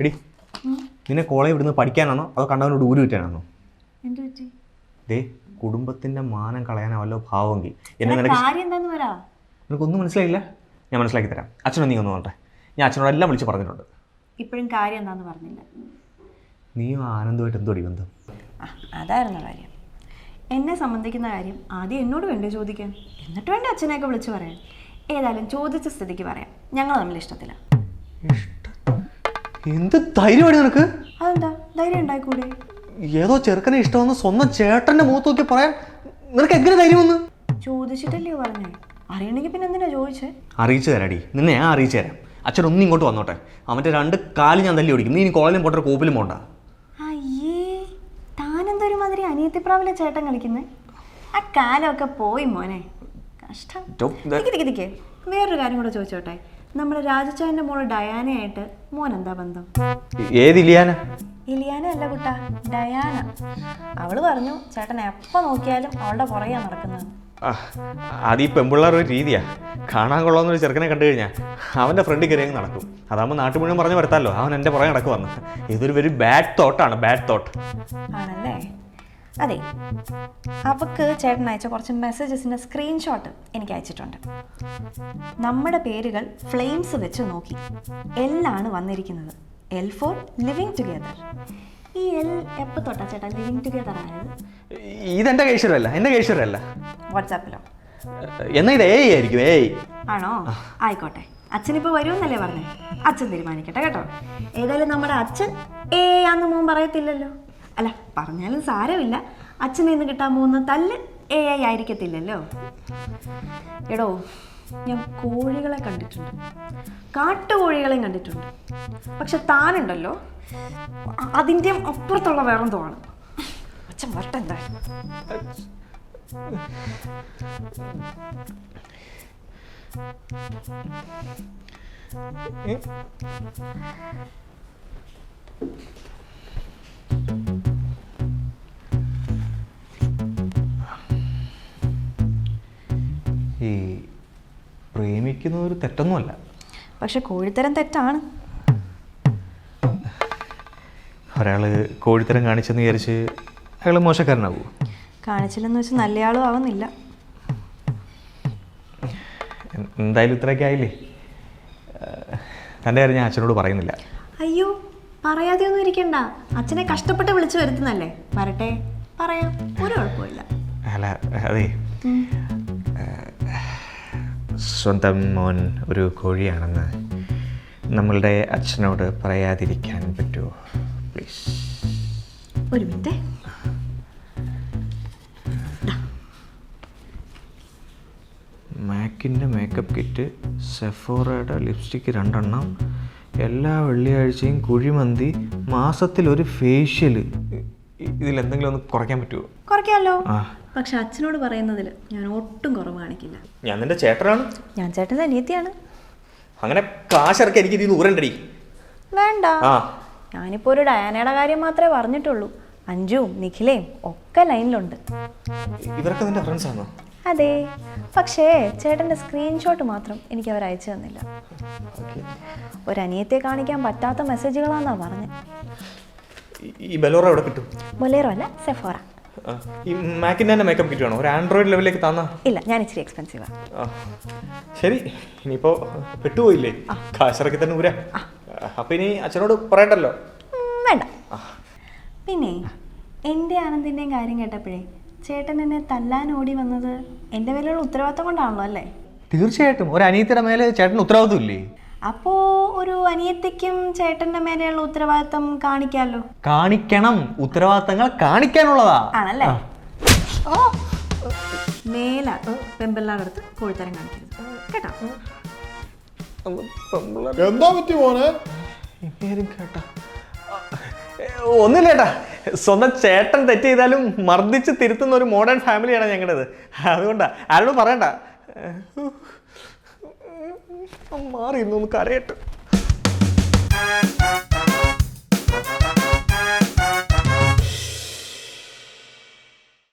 എടി നിന്നെ കോളേജ് ഇവിടുന്ന് പഠിക്കാനാണോ? അതോ കണ്ടവനോട് ഊരു വിറ്റാനാണോ? ദേ കുടുംബത്തിന്റെ മാനം കളയാനോ വല്ലോ ഭാവമെങ്കിൽ. എന്നെ നിനക്ക് നിനക്കൊന്നും മനസ്സിലായില്ല? ഞാൻ മനസ്സിലാക്കി തരാം. അച്ഛനോ നീ ഒന്ന് നോട്ടെ ഞാൻ അച്ഛനോട് എല്ലാം വിളിച്ച് പറഞ്ഞിട്ടുണ്ട്. ഇപ്പോഴും കാര്യം എന്താന്ന് പറഞ്ഞില്ല. നീയും ആനന്ദമായിട്ട് എന്തോടി ബന്ധം? അതായിരുന്നു കാര്യം. എന്നെ സംബന്ധിക്കുന്ന കാര്യം ആദ്യം എന്നോട് വേണ്ടേ ചോദിക്കാൻ? എന്നിട്ട് വേണ്ടേ അച്ഛനെയൊക്കെ വിളിച്ച് പറയാൻ. ഏതായാലും ചോദിച്ച സ്ഥിതിക്ക് പറയാം. ഞങ്ങൾ തമ്മിൽ ഇഷ്ടത്തില്ല എന്ത് ധൈര്യമാണ് നിനക്ക്? അതെന്താ? ധൈര്യം ഉണ്ടായിക്കൂടെ? ഏതോ ചെറുക്കനെ ഇഷ്ടമെന്ന് സ്വന്തം ചേട്ടന്റെ മുഖത്ത് നോക്കി പറയാൻ നിനക്ക് എങ്ങനെ ധൈര്യം വന്ന്? ചോദിച്ചിട്ടല്ലേ പറഞ്ഞേ. അറിയണമെങ്കിൽ പിന്നെ എന്തിനാ ചോദിച്ചേ? അറിയിച്ചു തരാടി നിന്നെ ഞാൻ അറിയിച്ചു തരാം. അച്ഛൻ ഒന്നും ഇങ്ങോട്ട് വന്നോട്ടെ. അവന്റെ രണ്ട് കാൽ ഞാൻ തല്ലി ഓടിക്കും. നീ ഇനി കോളേജിലും പോട്ടെ കോപ്പിലും പോണ്ട. അയ്യേ താനെന്തൊരു മാതിരി അനിയത്തിപ്രാവിലെ ചേട്ടൻ കളിക്കുന്നേ? ആ കാലമൊക്കെ പോയി മോനെ. കഷ്ടം. വേറൊരു കാര്യം കൂടെ ചോദിച്ചോട്ടെ. നമ്മുടെ രാജച്ചായന്റെ മോൾ ഡയാനയായിട്ട് മോൻ എന്താ ബന്ധം ഏത് ഇലിയാന? ഇലിയാന അല്ല കുട്ട ഡയാന. അവൾ പറഞ്ഞു ചേട്ടൻ എപ്പോ നോക്കിയാലും അവളുടെ പുറകെയാ നടക്കുന്നത്. അത് ഈ പെമ്പിള്ളേർ ഒരു രീതിയാ. കാണാൻ കൊള്ളാവുന്ന ഒരു ചെറുക്കനെ കണ്ടു കഴിഞ്ഞാൽ അവന്റെ ഫ്രണ്ട് കയറി അങ്ങ് നടക്കും. അതാകുമ്പോൾ നാട്ടു മുഴുവൻ പറഞ്ഞു വരത്താലോ. അവൻ എന്റെ പുറകെ നടക്കുവാന്ന്. ഇതൊരു വെരി ബാഡ് തോട്ടാണ് ബാഡ് തോട്ട് ആണല്ലേ? അതെ അവക്ക് ചേട്ടൻ അയച്ച കുറച്ച് മെസ്സേജസിന്റെ സ്ക്രീൻഷോട്ട് എനിക്ക് അയച്ചിട്ടുണ്ട്. നമ്മുടെ പേരുകൾ ഫ്ലെയിംസ് വെച്ച് നോക്കി. എല്ലാണ് വന്നിരിക്കുന്നത്. എൽ ഫോർ ലിവിങ് ടുഗെദർ ഈ എൽ എപ്പോൾ തൊട്ടാ ചേട്ടാ ലിവിങ് ടുഗെദർ ആയത്? ഇതെന്റെ കേശ്വരല്ല എന്റെ കേശ്വരല്ല വാട്സാപ്പിലോ എന്നാ ഇത് ഏയ് ആയിരിക്കും ഏയ് ആണോ? ആയിക്കോട്ടെ. അച്ഛനിപ്പോൾ വരുമെന്നല്ലേ പറഞ്ഞേ? അച്ഛൻ തീരുമാനിക്കട്ടെ കേട്ടോ. ഏതായാലും നമ്മുടെ അച്ഛൻ ഏ ആന്ന് മോൻ പറയത്തില്ലല്ലോ. അല്ല പറഞ്ഞാലും സാരമില്ല. അച്ഛനെ ഇന്ന് കിട്ടാൻ പോകുന്ന തല്ല് എ ഐ ആയിരിക്കത്തില്ലല്ലോ. എടോ ഞാൻ കോഴികളെ കണ്ടിട്ടുണ്ട്. കാട്ടുകോഴികളെയും കണ്ടിട്ടുണ്ട്. പക്ഷെ താനുണ്ടല്ലോ. അതിന്റെ അപ്പുറത്തുള്ള വേറെന്തോ ആണ് അച്ഛൻ വരട്ടെ എന്തായാലും. ഈ പ്രേമിക്കുന്ന ഒരു തെറ്റൊന്നുമല്ല. പക്ഷെ കോഴിത്തരം തെറ്റാണ്. ഒരാൾ കോഴിത്തരം കാണിച്ചെന്ന് വിചാരിച്ച് അയാൾ മോശക്കാരനാവൂ? കാണിച്ചില്ലെന്ന് വെച്ച് നല്ലയാളും ആവുന്നില്ല. എന്തായാലും ഇത്രയൊക്കെ ആയില്ലേ? തന്റെ കാര്യം ഞാൻ അച്ഛനോട് പറയുന്നില്ല. അയ്യോ പറയാതെ ഒന്നും ഇരിക്കണ്ട. അച്ഛനെ കഷ്ടപ്പെട്ട് വിളിച്ചു വരുത്തുന്നല്ലേ? വരട്ടെ പറയാം. ഒരു കുഴപ്പമില്ല അല്ല അതെ. സ്വന്തം മോൻ ഒരു കോഴിയാണെന്ന് നമ്മളുടെ അച്ഛനോട് പറയാതിരിക്കാൻ പറ്റുമോ പ്ലീസ് ഒരു മിനിറ്റ്. മാക്കിന്റെ മേക്കപ്പ് കിറ്റ് സെഫോറയുടെ ലിപ്സ്റ്റിക്ക് രണ്ടെണ്ണം എല്ലാ വെള്ളിയാഴ്ചയും കുഴിമന്തി മാസത്തിൽ ഒരു ഫേഷ്യൽ ഇതിൽ എന്തെങ്കിലും ഒന്ന് കുറയ്ക്കാൻ പറ്റുമോ കുറയ്ക്കാമല്ലോ ആ. പക്ഷെ അച്ഛനോട് പറയുന്നതിൽ ഞാൻ ഒട്ടും കുറവ് കാണിക്കില്ല. ഞാൻ നിന്റെ ചേട്ടനാണ്. ഞാൻ ചേട്ടന്റെ അനിയത്തിയാണ്. അങ്ങനെ കാശിറക്കി എനിക്ക് ഇതിൽ ഊരണ്ടടി. വേണ്ട. ആ. ഞാനിപ്പോൾ ഒരു ഡയാനയുടെ കാര്യം മാത്രമേ പറഞ്ഞിട്ടുള്ളൂ. അഞ്ജുവും നിഖിലയും ഒക്കെ ലൈനിലുണ്ട്. ഇവരൊക്കെ നിന്റെ ഫ്രണ്ട്സ് ആണോ? അതെ. പക്ഷേ ചേട്ടന്റെ സ്ക്രീൻഷോട്ട് മാത്രം എനിക്ക് അവർ അയച്ചു തന്നില്ല. ഒരു അനിയത്തെ കാണിക്കാൻ പറ്റാത്ത മെസ്സേജുകളാന്നാ പറഞ്ഞത് ഈ- ഈ ബലോറ എവിടെ കിട്ടും? ബൊലേറോ അല്ല സെഫോറ. ഈ മാക്കിന്റെ തന്നെ മേക്കപ്പ് കിറ്റ് വേണോ? ഒരു ആൻഡ്രോയിഡ് ലെവലിലേക്ക് തന്നാ. ഇല്ല ഞാൻ ഇച്ചിരി എക്സ്പെൻസീവ് ആ. ശരി ഇനിയിപ്പോ പെട്ടുപോയില്ലേ? കാശിറക്കി തന്നെ ഊരാ. അപ്പൊ ഇനി അച്ഛനോട് പറയണ്ടല്ലോ? വേണ്ട. പിന്നെ എന്റെ ആനന്ദിന്റെയും കാര്യം കേട്ടപ്പോഴേ ചേട്ടൻ എന്നെ തല്ലാൻ ഓടി വന്നത് എന്റെ പേരിലുള്ള ഉത്തരവാദിത്തം കൊണ്ടാണല്ലോ അല്ലേ? തീർച്ചയായിട്ടും. ഒരു അനിയത്തിയുടെ മേലെ ചേട്ടന് ഉത്തരവാദിത്വം ഇല്ലേ? അപ്പോൾ ഒരു അനിയത്തിക്കും ചേട്ടന്റെ മേലെയുള്ള ഉത്തരവാദിത്തം കാണിക്കാമല്ലോ കാണിക്കണം. ഉത്തരവാദിത്തങ്ങൾ കാണിക്കാനുള്ളതാ. ആണല്ലേ? ഓ മേല അടുത്ത് കോഴിത്തരം കാണിക്കരുത്. കേട്ടോ? എന്താ പറ്റി മോനെ? കേട്ടാ. ഒന്നുമില്ല ഏട്ടാ. സ്വന്തം ചേട്ടൻ തെറ്റ് ചെയ്താലും മർദ്ദിച്ച് തിരുത്തുന്ന ഒരു മോഡേൺ ഫാമിലിയാണ് ഞങ്ങളുടേത്. അതുകൊണ്ടാ. ആരോടും പറയണ്ട. മാറി ഇന്നൊന്ന് കരയട്ടെ.